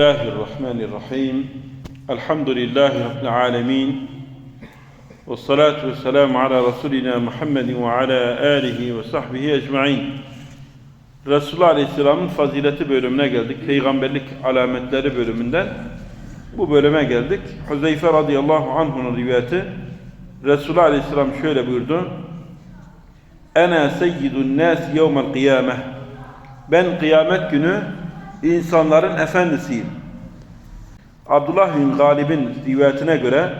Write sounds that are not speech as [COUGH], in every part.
الله الرحمن الرحيم الحمد لله رب العالمين والصلاة والسلام على رسولنا محمد وعلى آله وصحبه ecmaîn. Resulullah Aleyhisselam'ın fazileti bölümüne geldik. Peygamberlik alametleri bölümünden bu bölüme geldik. Huzeyfe radıyallahu anh'un rivayeti Resulullah Aleyhisselam şöyle buyurdu. Ene seyyidun nas yevmel kıyameh. Ben kıyamet günü insanların efendisiyim. Abdullah bin Galib'in rivayetine göre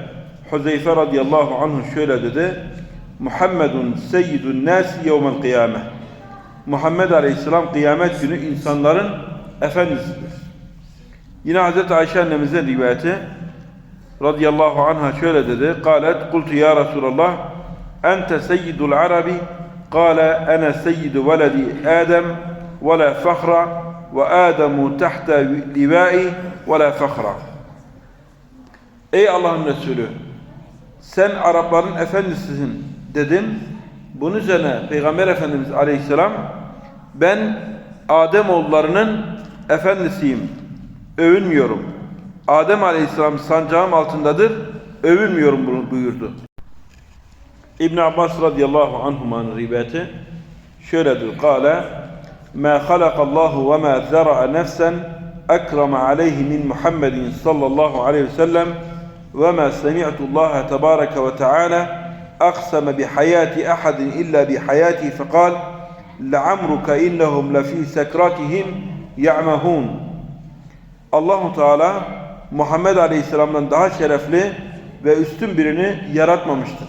Huzeyfe radıyallahu anh şöyle dedi. Muhammedun seyyidun nasi yevmel kıyame. Muhammed aleyhisselam kıyamet günü insanların efendisidir. Yine Hz. Ayşe annemizin rivayeti radıyallahu anha şöyle dedi. Kalet kultu ya Resulallah ente seyyidul arabi kale ene seyyidu veledi Adem ve la fahra ve Adamu tahta livai ve la. Ey Allah'ın Resulü sen Arapların efendisisin dedim. Bunun üzerine Peygamber Efendimiz Aleyhisselam ben Adem oğullarının efendisiyim. Övünmüyorum. Adem Aleyhisselam sancağım altındadır. Övünmüyorum bunu buyurdu. İbn Abbas radıyallahu anhumanın rivayeti şöyledir. Kale ما خلق الله وما ذرأ نفسا أكرم عليه من محمد صلى الله عليه وسلم وما سمعت الله تبارك وتعالى أقسم بحياة أحد إلا بحياتي فقال لعمرك إنهم لفي سكراتهم يعمهون Allahu Teala Muhammed Aleyhisselam'dan daha şerefli ve üstün birini yaratmamıştır.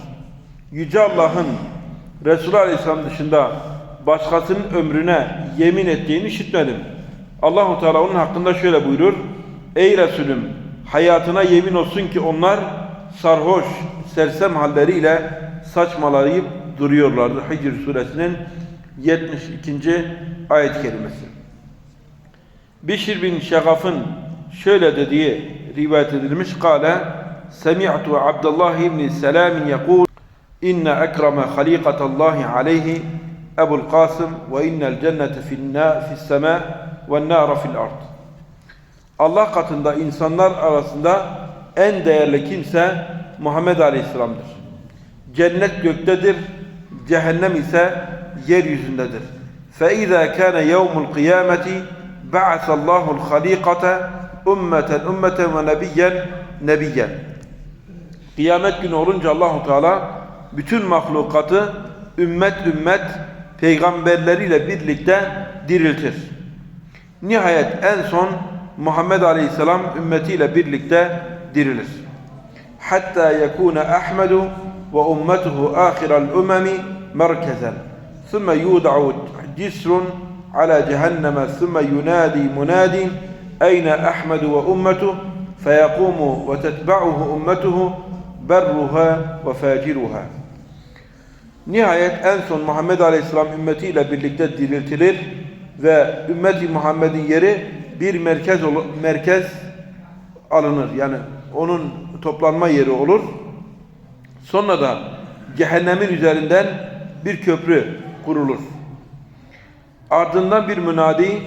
Yüce Allah'ın Resulü Aleyhisselam dışında başkasının ömrüne yemin ettiğini işitmedim. Allahu Teala onun hakkında şöyle buyurur. Ey Resulüm hayatına yemin olsun ki onlar sarhoş, sersem halleriyle saçmalayıp duruyorlardı. Hicr suresinin 72. ayet kelimesi. Bişir bin Şagaf'ın şöyle dediği rivayet edilmiş. Kale Semi'tu Abdullah ibn Selam yekul İnne ekreme halikatallahi aleyhi Ebul Kasım ve innel cennete fis sema ve nâre fil ard. Allah katında insanlar arasında en değerli kimse Muhammed Aleyhisselam'dır. Cennet göktedir, cehennem ise yeryüzündedir. فَاِذَا كَانَ يَوْمُ الْقِيَامَةِ بَعَثَ اللّٰهُ الْخَلِيقَةَ ümmeten ümmeten ve nebiyyen nebiyyen. Kıyamet günü olunca Allahu Teala bütün mahlukatı ümmet ümmet peygamberleriyle birlikte diriltir. Nihayet en son Muhammed Aleyhisselam ümmetiyle birlikte dirilir. Hatta yekune Ahmedu ve ummetuhu ahiral umemi merkezen. ثم يودع جسر على جهنم ثم ينادي مناد أين أحمد وأمته فيقوم وتتبعه أمته برها وفاجرها Nihayet en son Muhammed Aleyhisselam ümmetiyle birlikte diriltilir ve ümmeti Muhammed'in yeri bir merkez merkez alınır. Yani onun toplanma yeri olur. Sonra da cehennemin üzerinden bir köprü kurulur. Ardından bir münadi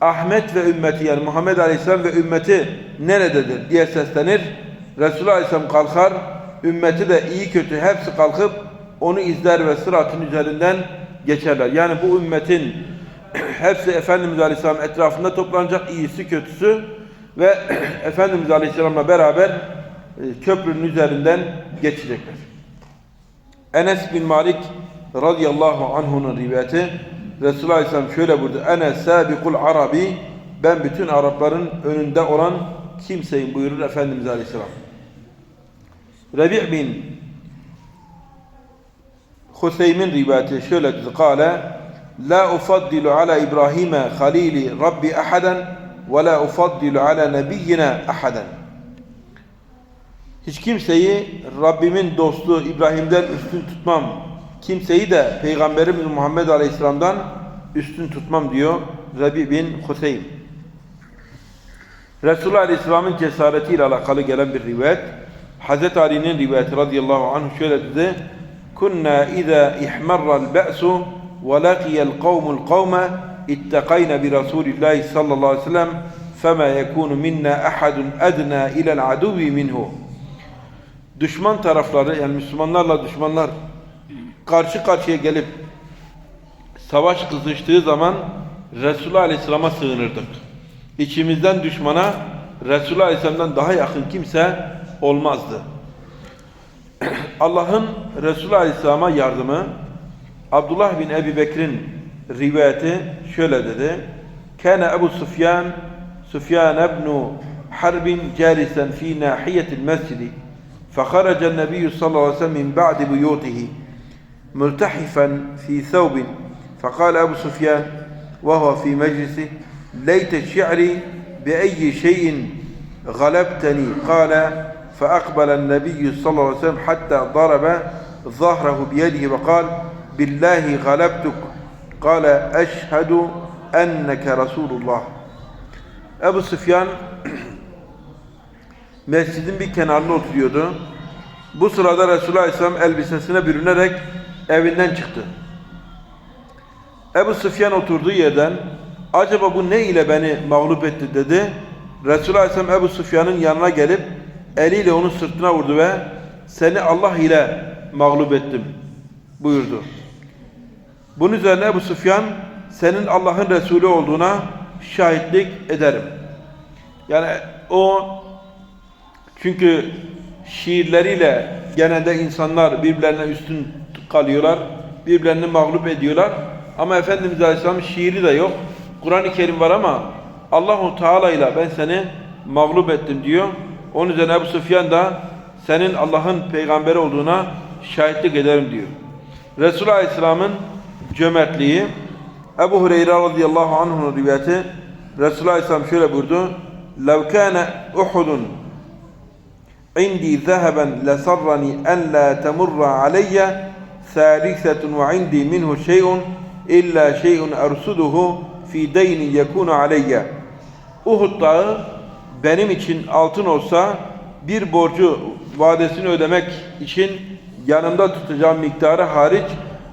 Ahmet ve ümmeti yani Muhammed Aleyhisselam ve ümmeti nerededir diye seslenir. Resulullah Aleyhisselam kalkar, ümmeti de iyi kötü hepsi kalkıp onu izler ve sıratın üzerinden geçerler. Yani bu ümmetin [CLEARS THROAT] hepsi Efendimiz Aleyhisselam etrafında toplanacak iyisi kötüsü ve [CLEARS THROAT] Efendimiz Aleyhisselam'la beraber e, köprünün üzerinden geçecekler. Enes bin Malik radıyallahu anh'unun rivayeti Resulullah Aleyhisselam şöyle buyurdu. Ene sabikul arabi ben bütün Arapların önünde olan kimseyim buyurur Efendimiz Aleyhisselam. Rebi' bin Hüseyin rivayeti şöyle dedi. Kale La ufaddilu ala İbrahim'e halili Rabbi ahaden ve la ufaddilu ala nebiyyina ahaden. Hiç kimseyi Rabbimin dostu İbrahim'den üstün tutmam. Kimseyi de Peygamberimiz Muhammed Aleyhisselam'dan üstün tutmam diyor Rabi bin Hüseyin. Resulullah Aleyhisselam'ın cesaretiyle alakalı gelen bir rivayet. Hazreti Ali'nin rivayeti radıyallahu anh şöyle dedi kunna iza ihmarra'l ba'su ve laqiya'l kavmul kavme ittakayna bi Rasulillahi sallallahu aleyhi ve sellem fema yekunu minna ahadun adna ila'l aduvi minhu. Düşman tarafları yani Müslümanlarla düşmanlar karşı karşıya gelip savaş kızıştığı zaman Resulullah Aleyhisselam'a sığınırdık. İçimizden düşmana Resulullah Aleyhisselam'dan daha yakın kimse olmazdı. Allah'ın Resulullah Aleyhisselam'a yardımı Abdullah bin Ebi Bekir'in rivayeti şöyle dedi. Kana Ebu Sufyan Sufyan ibn Harb jalisan fi nahiyetil mescid فخرج النبي صلى الله عليه وسلم من بعد بيوته ملتحفا في ثوب فقال أبو سفيان وهو في مجلسه ليت شعري بأي شيء غلبتني قال فأقبل النبي صلى الله عليه وسلم حتى ضرب ظهره بيده وقال بالله غلبتك قال أشهد أنك رسول الله Ebu Süfyan [CLEARS THROAT] mescidin bir kenarında oturuyordu. Bu sırada Resulullah Aleyhisselam elbisesine bürünerek evinden çıktı. Ebu Süfyan oturduğu yerden acaba bu ne ile beni mağlup etti dedi. Resulullah Aleyhisselam Ebu Süfyan'ın yanına gelip eliyle onun sırtına vurdu ve seni Allah ile mağlup ettim buyurdu. Bunun üzerine Ebu Süfyan senin Allah'ın Resulü olduğuna şahitlik ederim. Yani o çünkü şiirleriyle genelde insanlar birbirlerine üstün kalıyorlar, birbirlerini mağlup ediyorlar. Ama Efendimiz Aleyhisselam şiiri de yok. Kur'an-ı Kerim var ama Allahu Teala ile ben seni mağlup ettim diyor. Onun üzerine Ebu Süfyan da senin Allah'ın peygamberi olduğuna şahitlik ederim diyor. Resulullah Aleyhisselam'ın cömertliği Ebu Hureyre radıyallahu anh'ın rivayeti Resulullah Aleyhisselam şöyle buyurdu. لَوْ كَانَ اُحُدٌ عِنْدِي ذَهَبًا لَسَرَّنِي أَنْ لَا تَمُرَّ عَلَيَّ ثَالِثَةٌ وَعِنْدِي مِنْهُ شَيْءٌ إِلَّا شَيْءٌ أَرْسُدُهُ فِي دَيْنٍ يَكُونُ عَلَيَّ Uhud dağı benim için altın olsa bir borcu vadesini ödemek için yanımda tutacağım miktarı hariç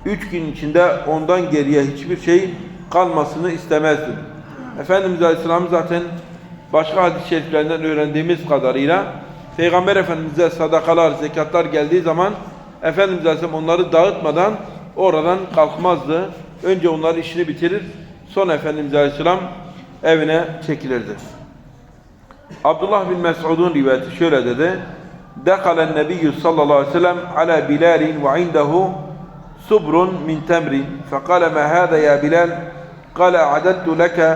üç gün içinde ondan geriye hiçbir şey kalmasını istemezdim. Efendimiz Aleyhisselam zaten başka hadis-i şeriflerinden öğrendiğimiz kadarıyla Peygamber Efendimiz'e sadakalar, zekatlar geldiği zaman Efendimiz Aleyhisselam onları dağıtmadan oradan kalkmazdı. Önce onları işini bitirir. Sonra Efendimiz Aleyhisselam evine çekilirdi. Abdullah bin Mes'ud'un rivayeti şöyle dedi. Dekalen Nebiyyü sallallahu aleyhi ve sellem ala Bilalin ve indehu subrun min temrin. Fekale ma hâda ya Bilal. Kale a'adettu leke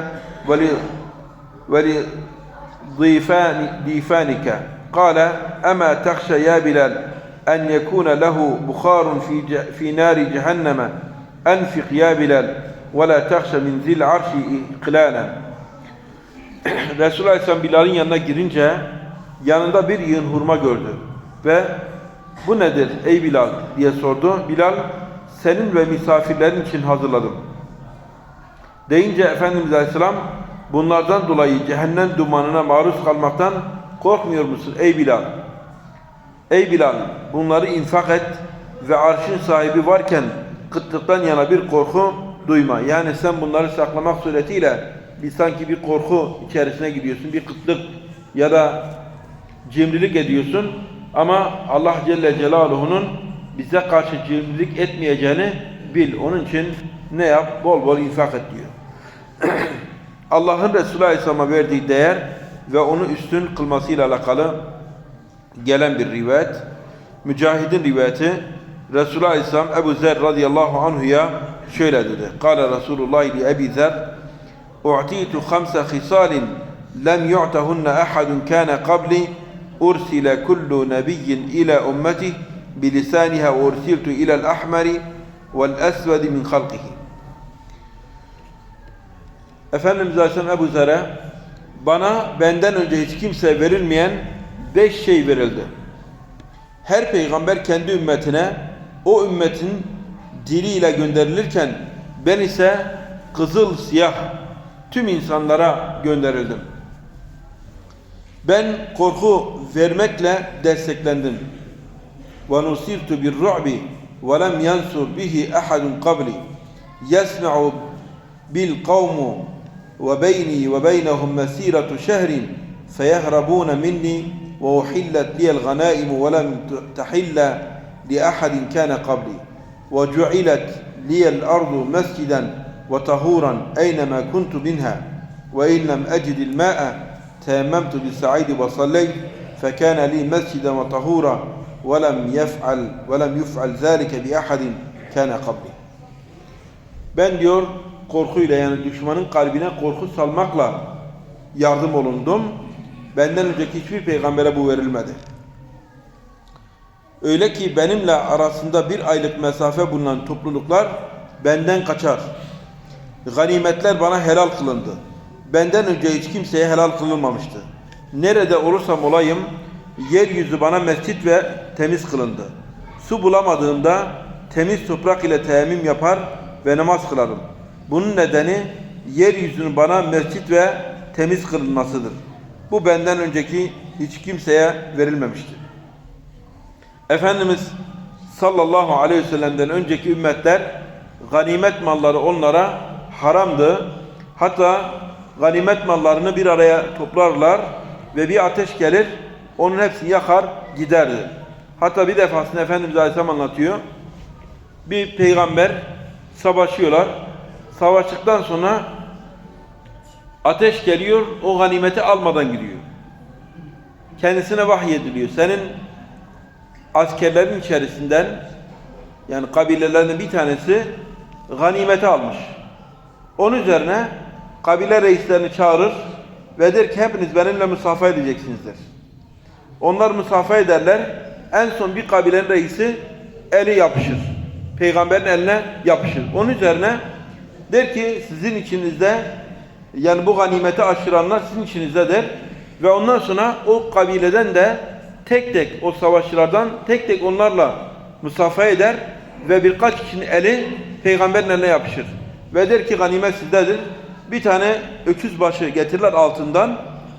ve li ضيفانك قال أما تخشى يا بلال أن يكون له بخار في, في نار جهنم أنفق يا بلال ولا تخشى من ذي العرش إقلالا [CLEARS THROAT] Resulullah Aleyhisselam Bilal'in yanına girince yanında bir yığın hurma gördü ve bu nedir ey Bilal diye sordu. Bilal senin ve misafirlerin için hazırladım. Deyince Efendimiz Aleyhisselam bunlardan dolayı cehennem dumanına maruz kalmaktan korkmuyor musun ey Bilal? Ey Bilal bunları infak et ve arşın sahibi varken kıtlıktan yana bir korku duyma. Yani sen bunları saklamak suretiyle bir sanki bir korku içerisine gidiyorsun. Bir kıtlık ya da cimrilik ediyorsun. Ama Allah Celle Celaluhu'nun bize karşı cimrilik etmeyeceğini bil. Onun için ne yap? Bol bol infak et diyor. [CLEARS THROAT] Allah'ın Resulü Aleyhisselam'a verdiği değer ve onu üstün kılmasıyla alakalı gelen bir rivayet. Mücahid'in rivayeti Resulullah Aleyhisselam Ebu Zer radıyallahu anhuya şöyle dedi. Kale Resulullah li Ebi Zer Khamsa khisalin lem yu'tahunna ahadun kana qabli ursile kullu nebiyyin ila ummeti bilisaniha ve ursiltu ila al-ahmari vel-esvedi min halqihi Efendimiz Aleyhisselam Ebu Zer'e bana benden önce hiç kimse verilmeyen beş şey verildi. Her peygamber kendi ümmetine o ümmetin diliyle gönderilirken ben ise kızıl siyah tüm insanlara gönderildim. Ben korku vermekle desteklendim. Ve nusirtu bir ru'bi ve lem yansur bihi ahadun qabli yesma'u bil kavmu وبيني وبينهم مسيرة شهر فيهربون مني وأحلت لي الغنائم ولم تحل لأحد كان قبلي وجعلت لي الأرض مسجدا وطهورا أينما كنت منها وإن لم أجد الماء تيممت بالسعيد وصليت فكان لي مسجدا وطهورا ولم يفعل ولم يفعل ذلك بأحد كان قبلي Ben diyor korkuyla yani düşmanın kalbine korku salmakla yardım olundum. Benden önceki hiçbir peygambere bu verilmedi. Öyle ki benimle arasında bir aylık mesafe bulunan topluluklar benden kaçar. Ganimetler bana helal kılındı. Benden önce hiç kimseye helal kılınmamıştı. Nerede olursam olayım, yeryüzü bana mescit ve temiz kılındı. Su bulamadığımda temiz toprak ile teyemmüm yapar ve namaz kılarım. Bunun nedeni yeryüzünün bana mescit ve temiz kılınmasıdır. Bu benden önceki hiç kimseye verilmemiştir. Efendimiz sallallahu aleyhi ve sellem'den önceki ümmetler ganimet malları onlara haramdı. Hatta ganimet mallarını bir araya toplarlar ve bir ateş gelir onun hepsini yakar giderdi. Hatta bir defasında Efendimiz Aleyhisselam anlatıyor. Bir peygamber savaşıyorlar. Savaştıktan sonra ateş geliyor o ganimeti almadan gidiyor. Kendisine vahiy ediliyor. Senin askerlerin içerisinden yani kabilelerden bir tanesi ganimeti almış. Onun üzerine kabile reislerini çağırır ve der ki hepiniz benimle musafa edeceksiniz der. Onlar musafa ederler. En son bir kabilenin reisi eli yapışır. Peygamberin eline yapışır. Onun üzerine der ki sizin içinizde yani bu ganimeti aşıranlar sizin içinizdedir. Ve ondan sonra o kabileden de tek tek o savaşçılardan tek tek onlarla musafa eder ve birkaç kişinin eli peygamberin eline yapışır. Ve der ki ganimet sizdedir. Bir tane öküz başı getirirler altından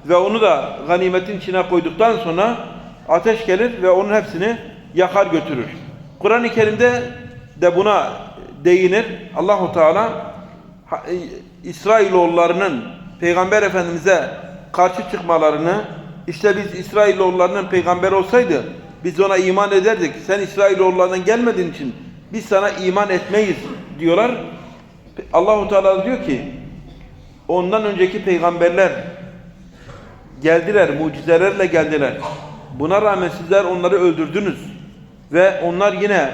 ve onu da ganimetin içine koyduktan sonra ateş gelir ve onun hepsini yakar götürür. Kur'an-ı Kerim'de de buna değinir. Allahu Teala e, İsrailoğullarının Peygamber Efendimiz'e karşı çıkmalarını işte biz İsrailoğullarının peygamber olsaydı biz ona iman ederdik. Sen İsrailoğullarından gelmediğin için biz sana iman etmeyiz diyorlar. Allahu Teala diyor ki ondan önceki peygamberler geldiler, mucizelerle geldiler. Buna rağmen sizler onları öldürdünüz. Ve onlar yine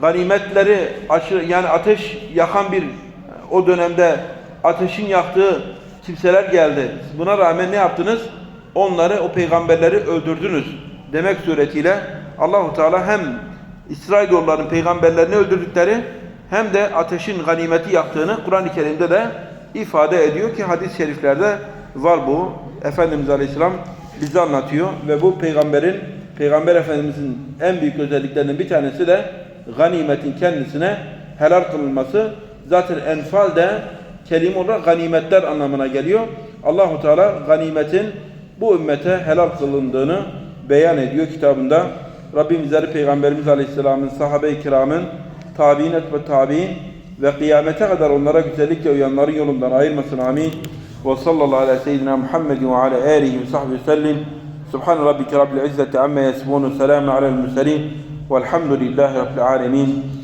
ganimetleri aşırı, yani ateş yakan bir o dönemde ateşin yaktığı kimseler geldi. Buna rağmen ne yaptınız? Onları, o peygamberleri öldürdünüz. Demek suretiyle Allahu Teala hem İsrailoğulların peygamberlerini öldürdükleri hem de ateşin ganimeti yaktığını Kur'an-ı Kerim'de de ifade ediyor ki hadis-i şeriflerde var bu. Efendimiz Aleyhisselam bize anlatıyor ve bu peygamberin Peygamber Efendimizin en büyük özelliklerinden bir tanesi de ganimetin kendisine helal kılınması. Zaten enfal de kelime olarak ganimetler anlamına geliyor. Allahu Teala ganimetin bu ümmete helal kılındığını beyan ediyor kitabında. Rabbim bizleri Peygamberimiz Aleyhisselam'ın, sahabe-i kiramın, tabi'in et ve tabi'in ve kıyamete kadar onlara güzellikle uyanların yolundan ayırmasın. Amin. Ve sallallahu ala seyyidina Muhammed ve ala alihi ve sahbihi sellem. Subhan rabbike rabbil izzeti amma yasifun. Selamun alel murselin. Velhamdülillahi rabbil alemin.